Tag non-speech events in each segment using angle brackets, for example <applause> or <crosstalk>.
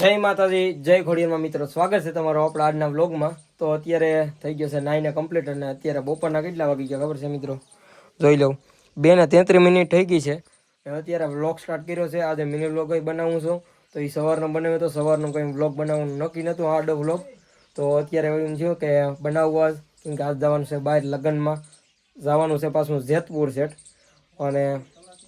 જય માતાજી, જય ખોડિયારમાં મિત્રો. સ્વાગત છે તમારો આપણા આજના વ્લોગમાં. તો અત્યારે થઈ ગયો છે નાઈને કમ્પ્લીટ અને અત્યારે બપોરના કેટલા વાગી ગયા, ખબર છે મિત્રો? જોઈ લઉં બે ને તેત્રીસ મિનિટ થઈ ગઈ છે. અત્યારે વ્લોગ સ્ટાર્ટ કર્યો છે. આજે મિની વ્લોગ બનાવું છું. તો એ સવારનો બનાવ્યો તો સવારનો કંઈ વ્લોગ બનાવવાનું નક્કી નહોતું આડો વ્લોગ. તો અત્યારે એમ થયું કે બનાવવા કેમ કે આજ જવાનું છે બહાર લગ્નમાં. જવાનું છે પાછું જેતપુર સેટ અને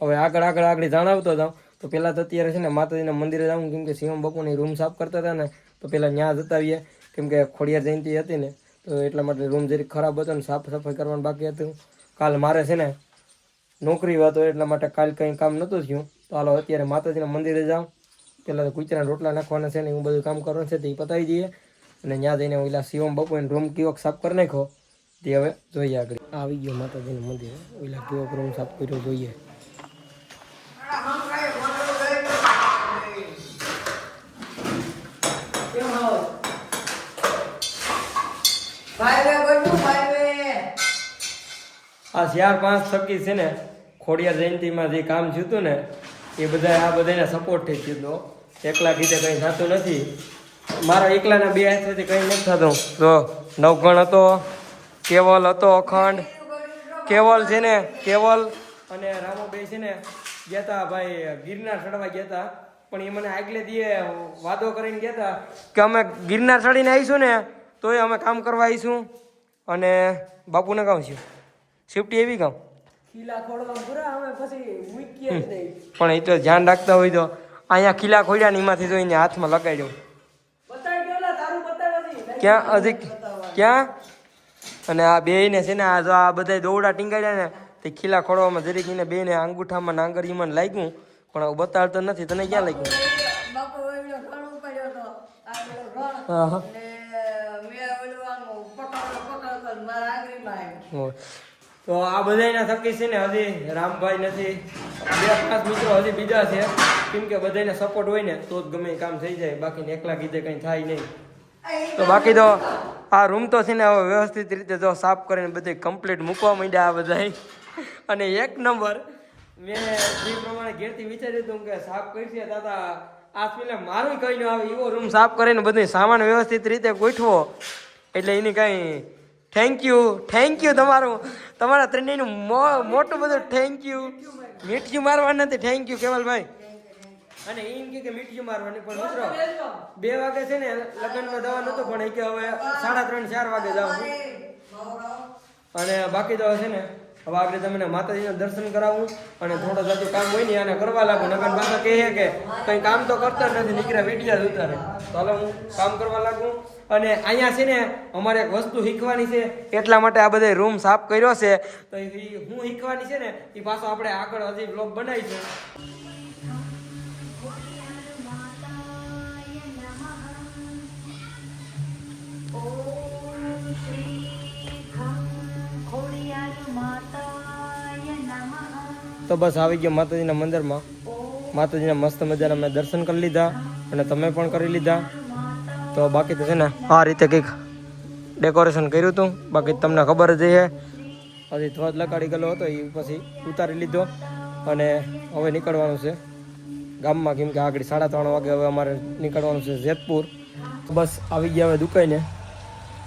હવે આગળ આગળ આગળ જણાવતો જાઉં. તો પહેલાં તો અત્યારે છે ને માતાજીના મંદિરે જાઉં, કેમ કે શિવમ બાપુની રૂમ સાફ કરતા હતા ને, તો પહેલાં ત્યાં જતા આવીએ કેમ કે ખોડિયાર જયંતિ હતી ને, તો એટલા માટે રૂમ જરીક ખરાબ હતો ને, સાફ સફાઈ કરવાનું બાકી હતું. કાલ મારે છે ને નોકરી હતો એટલા માટે કાલ કંઈ કામ નહોતું થયું. તો હાલો અત્યારે માતાજીના મંદિરે જાઉં. પહેલાં તો કુચરાના રોટલા નાખવાના છે ને, એવું બધું કામ કરવાનું છે તે પતાવી દઈએ. અને ત્યાં જઈને ઓલા શિવમ બાપુને રૂમ કીવક સાફ કરી નાખો તે હવે જોઈએ આગળ. આવી ગયો માતાજીનું મંદિર. ઓલા કીવક રૂમ સાફ કર્યો જોઈએ. આ ચાર પાંચ થકી છે ને, ખોડિયાર જયંતિમાં જે કામ થયું હતું ને, એ બધા આ બધાને સપોર્ટ થઈ ગયું હતું. એકલા કીધે કંઈ થતું નથી. મારા એકલાના બે હાથેથી કંઈ નથી થતું. તો નવગણ હતો, કેવલ હતો અખંડ. કેવલ છે ને, કેવલ. અને રામોભાઈ છે ને, ગયા હતા ભાઈ, ગિરનાર ચડવા ગયા હતા પણ એ મને આગલે દીએ વાદો કરીને ગયા હતા કે અમે ગિરનાર ચડીને આવીશું ને તોય અમે કામ કરવા આવીશું અને બાપુને કામ છે. શિફ્ટી એવી કામ પણ એ તો ધ્યાન રાખતા હોય તો અહીંયા ખીલા ખોડ્યા ને એમાંથી જોઈને હાથમાં લગાડ્યો. ક્યાં? હજી ક્યાં? અને આ બે ને છે ને આ જો આ બધા દોડા ટીંગાડ્યા ને તે ખીલા ખોડવામાં જરીક એને બે ને અંગૂઠામાં નાંગરીમાં લાગ્યું. પણ બતાડતો નથી તને ક્યાં લાગ્યું? હા હા હોય. તો આ બધાના થકી છે ને હજી રામભાઈ નથી. બે પાંચ મિત્રો હજી બીજા છે. કેમ કે બધાને સપોર્ટ હોય ને તો જ ગમે કામ થઈ જાય. બાકી એકલા કીધે કંઈ થાય નહીં. તો બાકી તો આ રૂમ તો છે ને હવે વ્યવસ્થિત રીતે જો સાફ કરીને બધે કમ્પ્લીટ મૂકવા માંડ્યા આ બધા અને એક નંબર મેં જે પ્રમાણે ઘેરથી વિચાર્યું હતું કે સાફ કરશે દાદા આ પેલે મારું કઈ ન આવે એવો રૂમ સાફ કરીને બધું સામાન વ્યવસ્થિત રીતે ગોઠવો. એટલે એની કાંઈ થેન્ક યુ થેન્ક યુ તમારું, તમારા ત્રણેયનું મોટું બધું થેન્ક યુ મીઠ્યું મારવા નથી થેન્ક યુ કેવલભાઈ. અને એમ કે મીઠ્યું મારવાની, પણ મિત્રો બે વાગે છે ને, લગ્નમાં જવાનું હતું, પણ એ કે હવે સાડા ત્રણ, ચાર વાગે જવાનું અને બાકી તો છે ને, હવે આગળ તમને માતાજીના દર્શન કરાવું અને થોડો જાજુ કામ હોય ને, આને કરવા લાગુ. નગર બાપા કહે કે કંઈ કામ તો કરતા નથી, નીકળ્યા વીડિયા ઉતારે. તો હવે હું કામ કરવા લાગું. અને અહીંયા છે ને અમારે એક વસ્તુ શીખવાની છે. એટલા માટે આ બધા રૂમ સાફ કર્યો છે. તો એ હું શીખવાની છે ને એ પાછો આપણે આગળ હજી બ્લોગ બનાવીશું. તો બસ આવી ગયો માતાજીના મંદિરમાં. માતાજીના મસ્ત મજાના મેં દર્શન કરી લીધા અને તમે પણ કરી લીધા. તો બાકી તો છે ને આ રીતે કંઈક ડેકોરેશન કર્યું હતું બાકી તમને ખબર જ છે. હજી ધ્વજ લગાડી ગયેલો હતો એ પછી ઉતારી લીધો. અને હવે નીકળવાનું છે ગામમાં, કેમ કે આગળ સાડા ત્રણ વાગે હવે અમારે નીકળવાનું છે જેતપુર. બસ આવી ગયા હવે દુકાઈને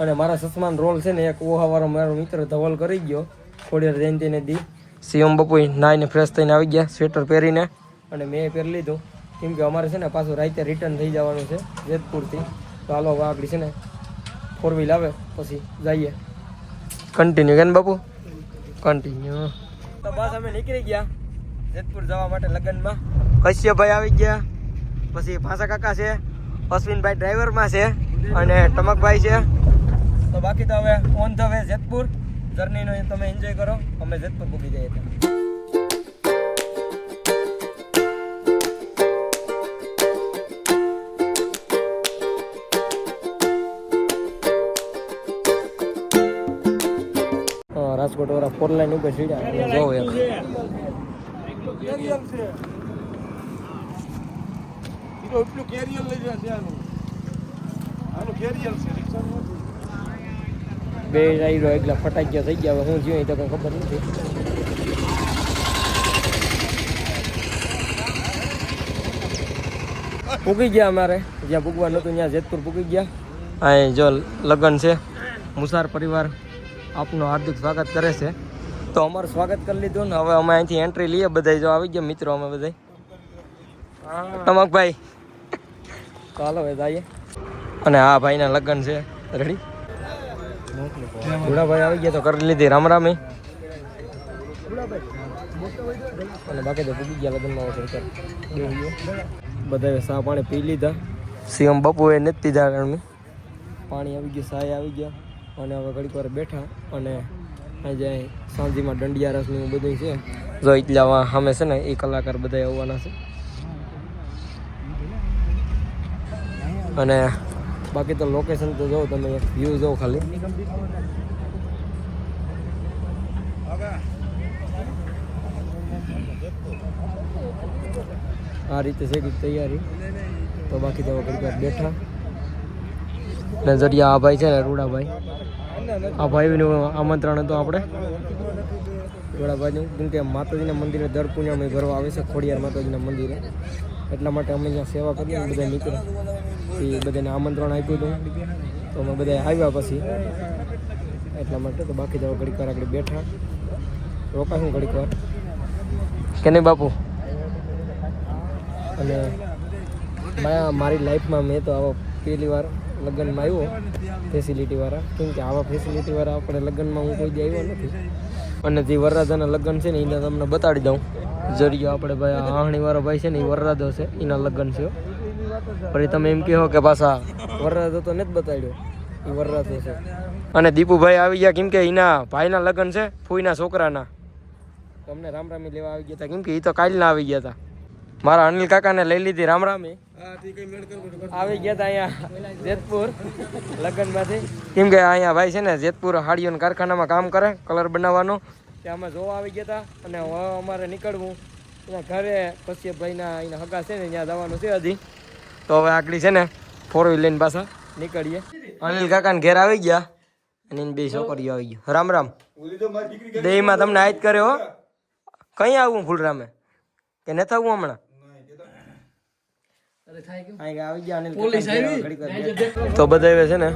અને મારા સસમાન રોલ છે ને, એક ઓહાવાળો મારો મિત્ર ધવલ કરી ગયો. ખોડિયાર જયંતિને દી. સીએમ બપોઈ નાઈને ફ્રેશ થઈને આવી ગયા, સ્વેટર પહેરીને. અને મેં પહેરી લીધું. કેમ કે અમારે છે ને પાછું રાતે રિટર્ન થઈ જવાનું છે જેતપુરથી. તો હાલો હવે આગળ છે ને ફોર વ્હીલ આવે પછી જઈએ. કન્ટિન્યુ કે બાપુ? કન્ટિન્યુ તો બસ અમે નીકળી ગયા જેતપુર જવા માટે લગ્નમાં. કશ્યપભાઈ આવી ગયા. પછી ભાષા કાકા છે અશ્વિનભાઈ ડ્રાઈવરમાં છે અને ટમકભાઈ છે. તો બાકી તો હવે ઓન ધ વે જેતપુર. જર્નીનો તમે એન્જોય કરો. અમે જેતપુર પૂકી જઈએ ત્યાં. રાજકોટ વાળા ફોર લાઈન ઉપર સીડ્યા જોવો એક. કેરિયર લઈ જશે આનું આનું કેરિયર છે રિક્ષાનું નથી બે રાઈડો એકલા ફટાક્યા થઈ ગયા હવે હું જીવ તો કંઈ ખબર નથી. પૂગી ગયા અમારે જ્યાં પૂગવાનું નહોતું ત્યાં જેતપુર પૂકી ગયા. અહીં જો લગ્ન છે મુસાર પરિવાર. આપનું હાર્દિક સ્વાગત કરે છે. તો અમારું સ્વાગત કરી લીધું ને હવે અમે અહીંથી એન્ટ્રી લઈએ બધા જો આવી ગયા મિત્રો અમે બધા ટમકભાઈ ચાલો હવે જઈએ. અને આ ભાઈના લગ્ન છે. રેડી ભાઈ આવી ગયા તો કરી લીધી રામ રામી અને બાકી તો પૂગી ગયા લગ્નમાં સરકાર બધા સા પાણી પી લીધા. સીએમ બાપુએ નથી પીધા પાણી આવી ગયું સાય આવી ગયા. અને હવે ઘડીક વાર બેઠા અને આજે સાંજીમાં દંડિયા રસ ને બધું છે. જો એટલા સામે છે ને, એ કલાકાર બધા આવવાના છે. અને બાકી તો લોકેશન તો જોવો તમે વ્યૂ જોવો ખાલી. આ રીતે છે કંઈક તૈયારી. તો બાકી તો ઘડીક બેઠા. ને જરિયા આ ભાઈ છે ને રૂડાભાઈ. આ ભાઈનું આમંત્રણ હતું આપણે. રૂડાભાઈનું કેમ કે માતાજીના મંદિરે દર પૂર્ણિમાએ ભરવા આવે છે ખોડિયાર માતાજીના મંદિરે. એટલા માટે અમે અહીંયા સેવા કરીએ બધા મિત્રો. એ બધાને આમંત્રણ આપ્યું હતું. તો અમે બધા આવ્યા પછી એટલા માટે તો બાકી જવા ઘડીક વાર આગળ બેઠા. રોકાશું ઘડીક વાર. કે નહીં બાપુ? અને મારી લાઈફમાં મેં તો આવો પહેલી વાર લગ્નમાં આવ્યો ફેસિલિટીવાળા કેમ કે આવા ફેસિલિટીવાળા આપણે લગ્નમાં હું કોઈ આવ્યો નથી. અને જે વરરાજાના લગ્ન છે ને, એને તમને બતાડી દઉં. જરિયો આપણે ભાઈ આહણીવાળો ભાઈ છે ને, એ વરરાજો છે, એના લગ્ન છે પછી તમે એમ કહો કે પાછા વરરાજો તો નથી બતાડ્યો, એ વરરાજો છે. અને દીપુભાઈ આવી ગયા, કેમ કે એના ભાઈના લગ્ન છે, ફૂઈના છોકરાના. તમને રામ રામી લેવા આવી ગયા હતા, કેમ કે એ તો કાલના આવી ગયા હતા. મારા અનિલ કાકાને લઈ લીધી રામ રામી આવી ગયા હતા અહીંયા જેતપુર લગ્નમાંથી. કેમ કે અહીંયા ભાઈ છે ને જેતપુર હાડીઓન કારખાનામાં કામ કરે કલર બનાવવાનું. ત્યાં અમે જોવા આવી ગયા હતા અને હવે અમારે નીકળવું. એના ઘરે પછી ભાઈના અહીંના હગા છે ને ત્યાં જવાનું છે હજી. તો હવે આગળ છે ને ફોર વ્હીલ લઈને પાછા નીકળીએ. અનિલ કાકાને ઘેર આવી ગયા અને એની બે છોકરીઓ આવી ગયો રામ રામ. દેહીમાં તમને આજ કર્યો હો. કઈ આવું ફૂલરામે? કે નથી આવું હમણાં અહીં આવી ગયા અનિલ કાકા ઘડીક વાર બેઠા. તો બધા છે ને?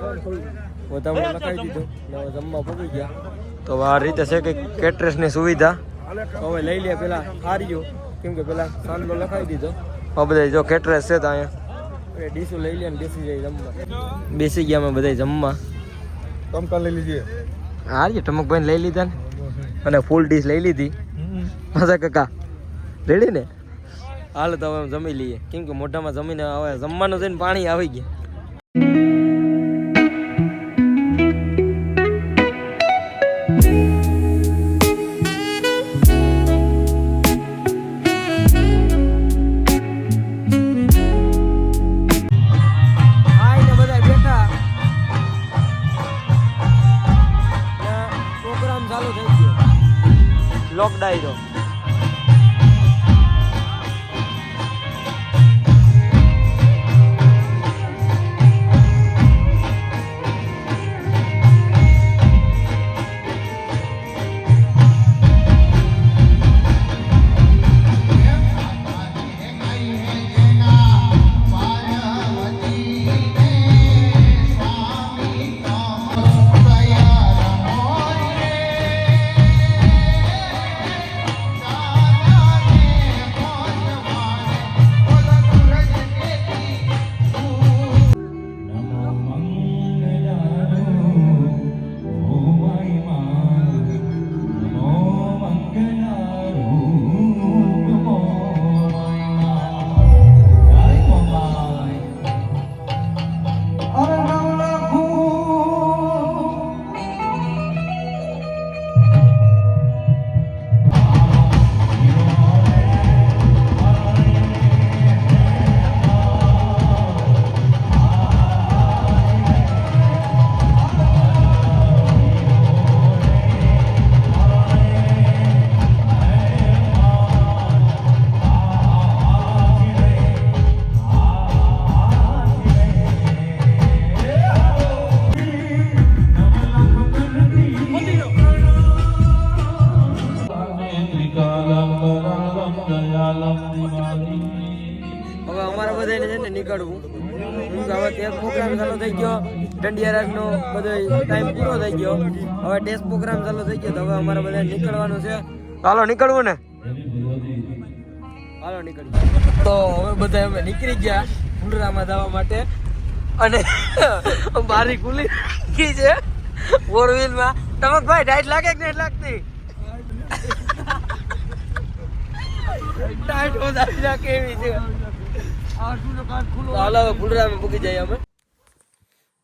પોતામાં લખાવી દીધું. ને જમવા પગી ગયા. તો આ રીતે છે કે કેટરેસની સુવિધા? હવે લઈ લે પેલા હાર્યો કેમ કે પેલા સાંડલો લખાવી દીધો. હવે બધા જો કેટરેસ છે તો અહીંયા. ડીશું લઈ લે ને બેસી જાય જમવા. બેસી ગયા અમે બધા જમવા. ટમકા લઈ લીધી હારીએ ટમકભાઈ લઈ લીધા ને. અને ફૂલ ડીશ લઈ લીધી. મજા કાકા. રેડી ને? હાલ તો હવે જમી લઈએ. કેમ કે મોઢામાં જમીને હવે જમવાનું છે ને પાણી આવી ગયા. છું કેમ કે હવે ટેસ્ટ પ્રોગ્રામ ચાલુ થઈ ગયો. દંડિયા રાજનો બધો ટાઈમ પૂરો થઈ ગયો. હવે ટેસ્ટ પ્રોગ્રામ ચાલુ થઈ ગયો તો હવે અમારે બધાને નીકળવાનું છે. હાલો, નીકળવું ને? હાલો નીકળી તો હવે બધા અમે નીકળી ગયા ફુલરામાં જવા માટે. અને <laughs> બારી ખુલી ગઈ છે ફોર વ્હીલમાં ભાઈ, ટાઈટ લાગે કે નહીં લાગતી? <laughs> ટાઈટ વધારી નાખે એવી છે. હાલો હવે ફુલરામાં પૂગી જાય અમે.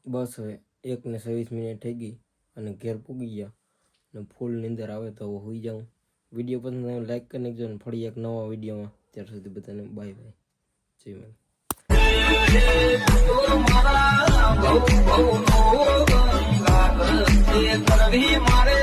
બસ હવે એક ને છવ્વીસ મિનિટ થઈ ગઈ અને ઘેર પૂગી ગયા. અને ફૂલ નીંદર આવે તો હોઈ જાઉં. વીડિયો પસંદ આવે લાઈક કરી નાખજો અને ફરી એક નવા વિડીયોમાં. ત્યાર સુધી બધાને બાય બાય. જય માતા મારે